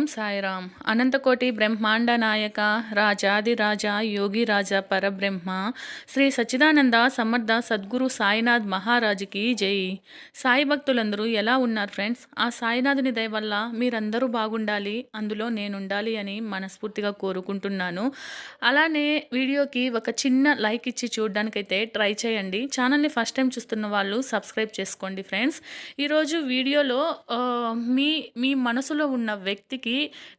ఓం సాయిరామ్. అనంతకోటి బ్రహ్మాండ నాయక రాజాదిరాజ యోగి రాజా పరబ్రహ్మ శ్రీ సచ్చిదానంద సమర్థ సద్గురు సాయినాథ్ మహారాజుకి జై. సాయి భక్తులందరూ ఎలా ఉన్నారు ఫ్రెండ్స్? ఆ సాయినాథుని దయ వల్ల మీరందరూ బాగుండాలి అందులో నేనుండాలి అని మనస్ఫూర్తిగా కోరుకుంటున్నాను. అలానే వీడియోకి ఒక చిన్న లైక్ ఇచ్చి చూడడానికైతే ట్రై చేయండి. ఛానల్ని ఫస్ట్ టైం చూస్తున్న వాళ్ళు సబ్స్క్రైబ్ చేసుకోండి ఫ్రెండ్స్. ఈరోజు వీడియోలో మీ మీ మనసులో ఉన్న వ్యక్తికి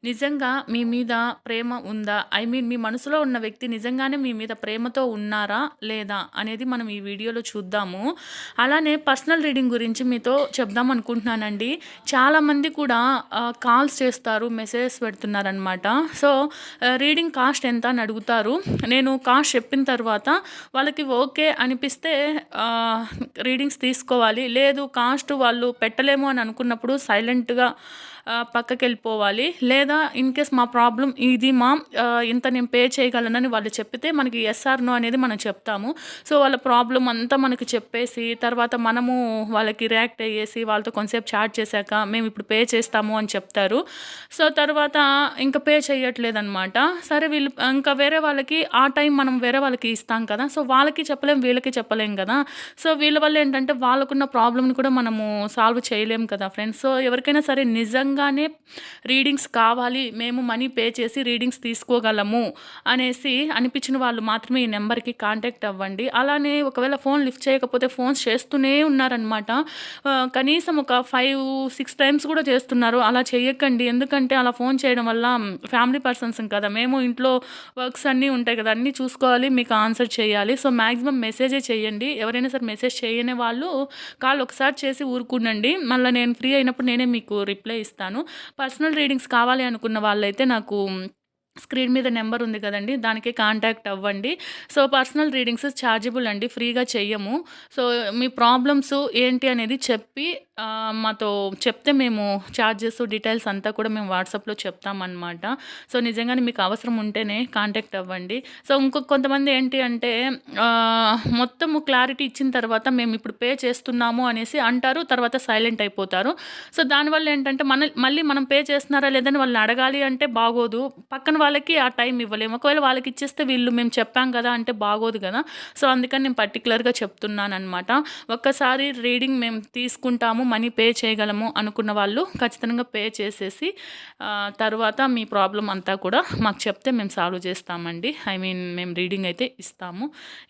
నిజంగా మీ మీద ప్రేమ ఉందా? ఐ మీన్ మీ మనసులో ఉన్న వ్యక్తి నిజంగానే మీ మీద ప్రేమతో ఉన్నారా లేదా అనేది మనం ఈ వీడియోలో చూద్దాము. అలానే పర్సనల్ రీడింగ్ గురించి మీతో చెప్దాం అనుకుంటున్నానండి. చాలామంది కూడా కాల్స్ చేస్తారు మెసేజెస్ పెడుతున్నారనమాట సో రీడింగ్ కాస్ట్ ఎంత అని అడుగుతారు. నేను కాస్ట్ చెప్పిన తర్వాత వాళ్ళకి ఓకే అనిపిస్తే రీడింగ్స్ తీసుకోవాలి. లేదు కాస్ట్ వాళ్ళు పెట్టలేము అని అనుకున్నప్పుడు సైలెంట్గా పక్కకి వెళ్ళిపోవాలి లేదా ఇన్ కేస్ మా ప్రాబ్లం ఇది మా ఇంత నేను పే చేయగలనని వాళ్ళు చెప్పితే మనకి ఎస్ఆర్ నో అనేది మనం చెప్తాము. సో వాళ్ళ ప్రాబ్లం అంతా మనకి చెప్పేసి తర్వాత మనము వాళ్ళకి రియాక్ట్ అయ్యేసి వాళ్ళతో కొంతసేపు చాట్ చేశాక మేము ఇప్పుడు పే చేస్తాము అని చెప్తారు. సో తర్వాత ఇంకా పే చేయట్లేదన్నమాట. సరే వీళ్ళు ఇంకా వేరే వాళ్ళకి ఆ టైం మనం వేరే వాళ్ళకి ఇస్తాం కదా. సో వాళ్ళకి చెప్పలేం వీళ్ళకి చెప్పలేం కదా. సో వీళ్ళ వల్ల ఏంటంటే వాళ్ళకున్న ప్రాబ్లమ్ని కూడా మనము సాల్వ్ చేయలేం కదా ఫ్రెండ్స్ సో ఎవరికైనా సరే నిజంగానే రీడింగ్ రీడింగ్స్ కావాలి మేము మనీ పే చేసి రీడింగ్స్ తీసుకోగలము అనేసి అనిపించిన వాళ్ళు మాత్రమే ఈ నెంబర్కి కాంటాక్ట్ అవ్వండి. అలానే ఒకవేళ ఫోన్ లిఫ్ట్ చేయకపోతే ఫోన్స్ చేస్తూనే ఉన్నారనమాట కనీసం ఒక ఫైవ్ సిక్స్ టైమ్స్ కూడా చేస్తున్నారు. అలా చేయకండి ఎందుకంటే అలా ఫోన్ చేయడం వల్ల ఫ్యామిలీ పర్సన్స్ కదా మేము ఇంట్లో వర్క్స్ అన్నీ ఉంటాయి కదా అన్నీ చూసుకోవాలి మీకు ఆన్సర్ చేయాలి. సో మ్యాక్సిమం మెసేజే చేయండి. ఎవరైనా సరే మెసేజ్ చేయని వాళ్ళు కాల్ ఒకసారి చేసి ఊరుకుండండి మళ్ళీ నేను ఫ్రీ అయినప్పుడు నేనే మీకు రిప్లై ఇస్తాను. పర్సనల్ రీడింగ్స్ కావాలి అనుకున్న వాళ్ళైతే నాకు స్క్రీన్ మీద నెంబర్ ఉంది కదండి దానికి కాంటాక్ట్ అవ్వండి. సో పర్సనల్ రీడింగ్స్ ఛార్జబుల్ అండి ఫ్రీగా చెయ్యము. సో మీ ప్రాబ్లమ్స్ ఏంటి అనేది చెప్పి మాతో చెప్తే మేము ఛార్జెస్ డీటెయిల్స్ అంతా కూడా మేము వాట్సాప్లో చెప్తామన్నమాట. సో నిజంగానే మీకు అవసరం ఉంటేనే కాంటాక్ట్ అవ్వండి. సో ఇంకొక కొంతమంది ఏంటి అంటే మొత్తము క్లారిటీ ఇచ్చిన తర్వాత మేము ఇప్పుడు పే చేస్తున్నాము అనేసి అంటారు తర్వాత సైలెంట్ అయిపోతారు. సో దానివల్ల ఏంటంటే మన మళ్ళీ మనం పే చేస్తున్నారా లేదని వాళ్ళని అడగాలి అంటే బాగోదు. పక్కన వాళ్ళకి ఆ టైం ఇవ్వలేము. ఒకవేళ వాళ్ళకి ఇచ్చేస్తే వీళ్ళు మేము చెప్పాం కదా అంటే బాగోదు కదా. సో అందుకని నేను పర్టికులర్గా చెప్తున్నాను అనమాట ఒక్కసారి రీడింగ్ మేము తీసుకుంటాము మనీ పే చేయగలము అనుకున్న వాళ్ళు ఖచ్చితంగా పే చేసేసి తర్వాత మీ ప్రాబ్లం అంతా కూడా మాకు చెప్తే మేము సాల్వ్ చేస్తామండి. ఐ మీన్ మేము రీడింగ్ అయితే ఇస్తాము.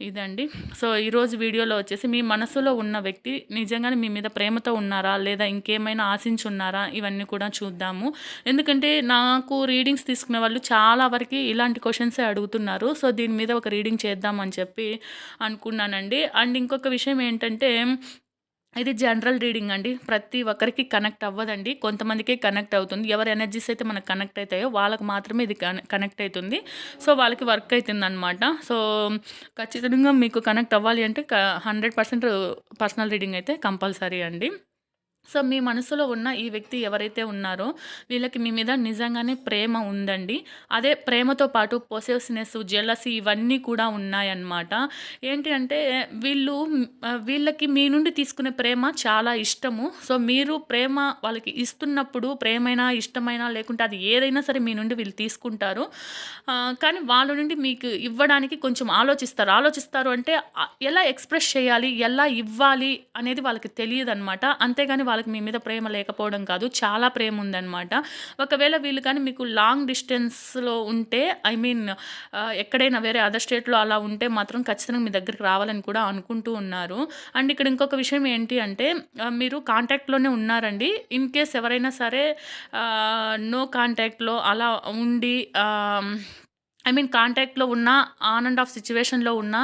ఇదండి. సో ఈరోజు వీడియోలో వచ్చేసి మీ మనసులో ఉన్న వ్యక్తి నిజంగానే మీ మీద ప్రేమతో ఉన్నారా? లేదా ఇంకేమైనా ఆశించున్నారా ఇవన్నీ కూడా చూద్దాము. ఎందుకంటే నాకు రీడింగ్స్ తీసుకునే వాళ్ళు చాలా వరకు ఇలాంటి క్వశ్చన్సే అడుగుతున్నారు. సో దీని మీద ఒక రీడింగ్ చేద్దామని చెప్పి అనుకున్నానండి. అండ్ ఇంకొక విషయం ఏంటంటే ఇది జనరల్ రీడింగ్ అండి. ప్రతి ఒక్కరికి కనెక్ట్ అవ్వదండి. కొంతమందికే కనెక్ట్ అవుతుంది. ఎవరి ఎనర్జీస్ అయితే మనకు కనెక్ట్ అవుతాయో వాళ్ళకి మాత్రమే ఇది కనెక్ట్ అవుతుంది. సో వాళ్ళకి వర్క్ అవుతుంది అనమాట సో ఖచ్చితంగా మీకు కనెక్ట్ అవ్వాలి అంటే హండ్రెడ్ పర్సెంట్ పర్సనల్ రీడింగ్ అయితే కంపల్సరీ అండి. సో మీ మనసులో ఉన్న ఈ వ్యక్తి ఎవరైతే ఉన్నారో వీళ్ళకి మీ మీద నిజంగానే ప్రేమ ఉందండి. అదే ప్రేమతో పాటు పొసెసినెస్ జెలసీ ఇవన్నీ కూడా ఉన్నాయన్నమాట. ఏంటి అంటే వీళ్ళు వీళ్ళకి మీ నుండి తీసుకునే ప్రేమ చాలా ఇష్టము. సో మీరు ప్రేమ వాళ్ళకి ఇస్తున్నప్పుడు ప్రేమైనా ఇష్టమైనా లేకుంటే అది ఏదైనా సరే మీ నుండి వీళ్ళు తీసుకుంటారు. కానీ వాళ్ళ నుండి మీకు ఇవ్వడానికి కొంచెం ఆలోచిస్తారు. ఆలోచిస్తారు అంటే ఎలా ఎక్స్ప్రెస్ చేయాలి? ఎలా ఇవ్వాలి? అనేది వాళ్ళకి తెలియదు అనమాట అంతేగాని వాళ్ళకి మీ మీద ప్రేమ లేకపోవడం కాదు చాలా ప్రేమ ఉందన్నమాట. ఒకవేళ వీళ్ళు కానీ మీకు లాంగ్ డిస్టెన్స్లో ఉంటే ఐ మీన్ ఎక్కడైనా వేరే అదర్ స్టేట్లో అలా ఉంటే మాత్రం ఖచ్చితంగా మీ దగ్గరికి రావాలని కూడా అనుకుంటూ ఉన్నారు. అండ్ ఇక్కడ ఇంకొక విషయం ఏంటి అంటే మీరు కాంటాక్ట్లోనే ఉన్నారండి. ఇన్ కేస్ ఎవరైనా సరే నో కాంటాక్ట్లో అలా ఉండి ఐ మీన్ కాంటాక్ట్లో ఉన్న ఆన్ అండ్ ఆఫ్ సిచ్యువేషన్లో ఉన్న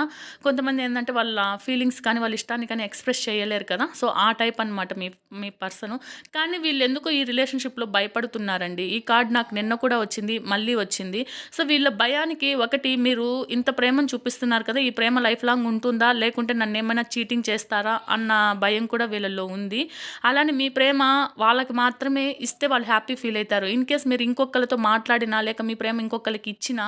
కొంతమంది ఏంటంటే వాళ్ళ ఫీలింగ్స్ కానీ వాళ్ళ ఇష్టాన్ని కానీ ఎక్స్ప్రెస్ చేయలేరు కదా. సో ఆ టైప్ అనమాట మీ మీ పర్సన్ కానీ వీళ్ళు ఎందుకు ఈ రిలేషన్షిప్లో భయపడుతున్నారండి. ఈ కార్డ్ నాకు నిన్న కూడా వచ్చింది మళ్ళీ వచ్చింది. సో వీళ్ళ భయానికి ఒకటి మీరు ఇంత ప్రేమను చూపిస్తున్నారు కదా ఈ ప్రేమ లైఫ్ లాంగ్ ఉంటుందా? లేకుంటే నన్ను ఏమైనా చీటింగ్ చేస్తారా? అన్న భయం కూడా వీళ్ళల్లో ఉంది. అలానే మీ ప్రేమ వాళ్ళకి మాత్రమే ఇస్తే వాళ్ళు హ్యాపీ ఫీల్ అవుతారు. ఇన్ కేస్ మీరు ఇంకొకరితో మాట్లాడినా లేక మీ ప్రేమ ఇంకొకరికి ఇచ్చినా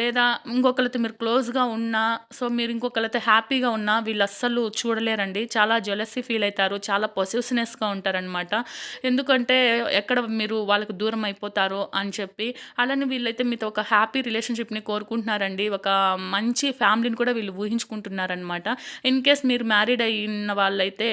లేదా ఇంకొకరితో మీరు క్లోజ్గా ఉన్నా సో మీరు ఇంకొకరితో హ్యాపీగా ఉన్నా వీళ్ళు అస్సలు చూడలేరండి. చాలా జెలసీ ఫీల్ అవుతారు చాలా పొసివ్స్నెస్గా ఉంటారనమాట ఎందుకంటే ఎక్కడ మీరు వాళ్ళకు దూరం అయిపోతారో అని చెప్పి అలానే వీళ్ళైతే మీతో ఒక హ్యాపీ రిలేషన్షిప్ని కోరుకుంటున్నారండి. ఒక మంచి ఫ్యామిలీని కూడా వీళ్ళు ఊహించుకుంటున్నారనమాట ఇన్ కేస్ మీరు మ్యారీడ్ అయిన వాళ్ళైతే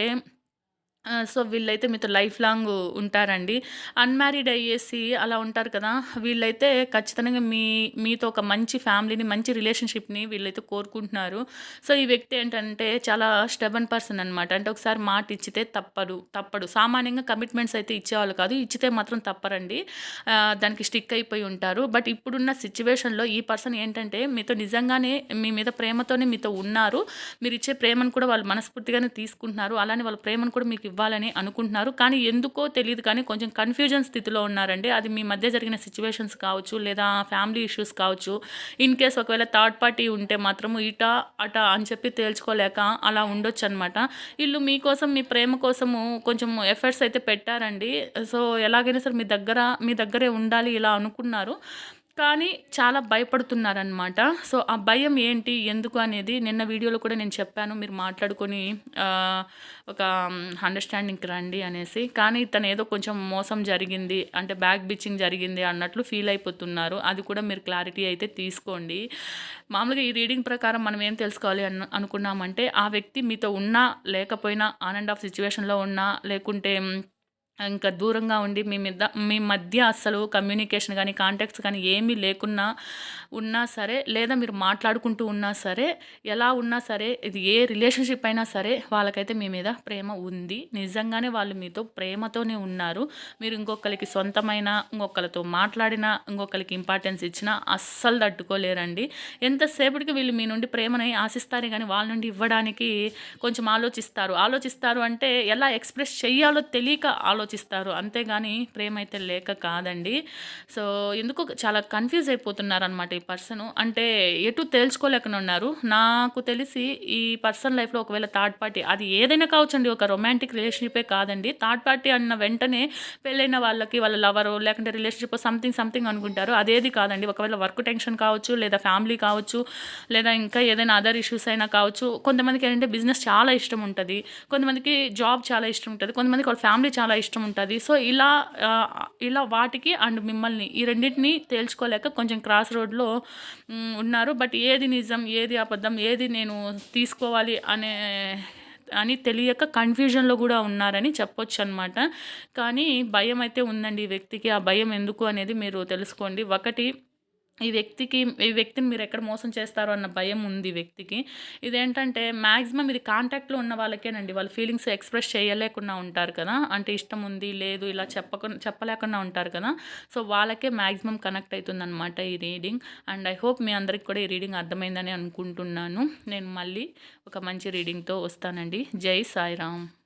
సో వీళ్ళైతే మీతో లైఫ్ లాంగ్ ఉంటారండి. అన్మ్యారీడ్ అయ్యేసి అలా ఉంటారు కదా వీళ్ళైతే ఖచ్చితంగా మీ మీతో ఒక మంచి ఫ్యామిలీని మంచి రిలేషన్షిప్ని వీళ్ళైతే కోరుకుంటున్నారు. సో ఈ వ్యక్తి ఏంటంటే చాలా స్టెబన్ పర్సన్ అనమాట అంటే ఒకసారి మాట ఇచ్చితే తప్పడు తప్పడు. సామాన్యంగా కమిట్మెంట్స్ అయితే ఇచ్చేవాళ్ళు కాదు ఇచ్చితే మాత్రం తప్పరండి. దానికి స్టిక్ అయిపోయి ఉంటారు. బట్ ఇప్పుడున్న సిచ్యువేషన్లో ఈ పర్సన్ ఏంటంటే మీతో నిజంగానే మీ మీద ప్రేమతోనే మీతో ఉన్నారు. మీరు ఇచ్చే ప్రేమను కూడా వాళ్ళు మనస్ఫూర్తిగానే తీసుకుంటున్నారు. అలానే వాళ్ళ ప్రేమను కూడా మీకు ఇవ్వాలని అనుకుంటున్నారు. కానీ ఎందుకో తెలియదు కానీ కొంచెం కన్ఫ్యూజన్ స్థితిలో ఉన్నారండి. అది మీ మధ్య జరిగిన సిచ్యువేషన్స్ కావచ్చు లేదా ఫ్యామిలీ ఇష్యూస్ కావచ్చు. ఇన్ కేస్ ఒకవేళ థర్డ్ పార్టీ ఉంటే మాత్రము ఇట అట అని చెప్పి తేల్చుకోలేక అలా ఉండొచ్చు అనమాట వీళ్ళు మీకోసం మీ ప్రేమ కోసము కొంచెం ఎఫర్ట్స్ అయితే పెట్టారండి. సో ఎలాగైనా సరే మీ దగ్గర మీ దగ్గరే ఉండాలి ఇలా అనుకున్నారు. కానీ చాలా భయపడుతున్నారనమాట సో ఆ భయం ఏంటి ఎందుకు అనేది నిన్న వీడియోలో కూడా నేను చెప్పాను. మీరు మాట్లాడుకొని ఒక అండర్స్టాండింగ్కి రండి అనేసి. కానీ తను ఏదో కొంచెం మోసం జరిగింది అంటే బ్యాక్ బిచ్చింగ్ జరిగింది అన్నట్లు ఫీల్ అయిపోతున్నారు. అది కూడా మీరు క్లారిటీ అయితే తీసుకోండి. మామూలుగా ఈ రీడింగ్ ప్రకారం మనం ఏం తెలుసుకోవాలి అను అనుకున్నామంటే ఆ వ్యక్తి మీతో ఉన్నా లేకపోయినా ఆన్ అండ్ ఆఫ్ సిచ్యువేషన్లో ఉన్నా లేకుంటే ఇంకా దూరంగా ఉండి మీ మీద మీ మధ్య అస్సలు కమ్యూనికేషన్ కానీ కాంటాక్ట్స్ కానీ ఏమీ లేకున్నా ఉన్నా సరే లేదా మీరు మాట్లాడుకుంటూ ఉన్నా సరే ఎలా ఉన్నా సరే ఇది ఏ రిలేషన్షిప్ అయినా సరే వాళ్ళకైతే మీ మీద ప్రేమ ఉంది. నిజంగానే వాళ్ళు మీతో ప్రేమతోనే ఉన్నారు. మీరు ఇంకొకరికి సొంతమైన ఇంకొకరితో మాట్లాడినా ఇంకొకరికి ఇంపార్టెన్స్ ఇచ్చినా అస్సలు తట్టుకోలేరండి. ఎంతసేపటికి వీళ్ళు మీ నుండి ప్రేమని ఆశిస్తారే కానీ వాళ్ళ నుండి ఇవ్వడానికి కొంచెం ఆలోచిస్తారు. ఆలోచిస్తారు అంటే ఎలా ఎక్స్ప్రెస్ చేయాలో తెలియక ఆలోచిస్తారు. అంతేగాని ప్రేమ అయితే లేక కాదండి. సో ఎందుకో చాలా కన్ఫ్యూజ్ అయిపోతున్నారు అనమాట ఈ పర్సన్. అంటే ఎటు తేల్చుకోలేకనున్నారు. నాకు తెలిసి ఈ పర్సన్ లైఫ్లో ఒకవేళ థర్డ్ పార్టీ అది ఏదైనా కావచ్చండి ఒక రొమాంటిక్ రిలేషన్షిపే కాదండి. థర్డ్ పార్టీ అన్న వెంటనే పెళ్ళైన వాళ్ళకి వాళ్ళ లవరు లేకుంటే రిలేషన్షిప్ సంథింగ్ సంథింగ్ అనుకుంటారు. అదేది కాదండి. ఒకవేళ వర్క్ టెన్షన్ కావచ్చు లేదా ఫ్యామిలీ కావచ్చు లేదా ఇంకా ఏదైనా అదర్ ఇష్యూస్ అయినా కావచ్చు కొంతమందికి ఏంటంటే బిజినెస్ చాలా ఇష్టం ఉంటుంది. కొంతమందికి జాబ్ చాలా ఇష్టం ఉంటుంది. కొంతమందికి వాళ్ళ ఫ్యామిలీ చాలా ఇష్టం ఉంటుంది సో ఇలా ఇలా వాటికి అండ్ మిమ్మల్ని ఈ రెండింటిని తేల్చుకోలేక కొంచెం క్రాస్ రోడ్లో ఉన్నారు. బట్ ఏది నిజం ఏది అబద్ధం ఏది నేను తీసుకోవాలి అనే అని తెలియక కన్ఫ్యూజన్లో కూడా ఉన్నారని చెప్పొచ్చు అనమాట కానీ భయం అయితే ఉందండి ఈ వ్యక్తికి. ఆ భయం ఎందుకు అనేది మీరు తెలుసుకోండి. ఒకటి ఈ వ్యక్తికి ఈ వ్యక్తిని మీరు ఎక్కడ మోసం చేస్తారో అన్న భయం ఉంది వ్యక్తికి. ఇదేంటంటే మ్యాక్సిమం ఇది కాంటాక్ట్లో ఉన్న వాళ్ళకేనండి. వాళ్ళ ఫీలింగ్స్ ఎక్స్ప్రెస్ చేయలేకుండా ఉంటారు కదా. అంటే ఇష్టం ఉంది లేదు ఇలా చెప్పకుండా చెప్పలేకుండా ఉంటారు కదా. సో వాళ్ళకే మ్యాక్సిమం కనెక్ట్ అవుతుందన్నమాట ఈ రీడింగ్. అండ్ ఐ హోప్ మీ అందరికి కూడా ఈ రీడింగ్ అర్థమైందని అనుకుంటున్నాను. నేను మళ్ళీ ఒక మంచి రీడింగ్తో వస్తానండి. జై సాయిరామ్.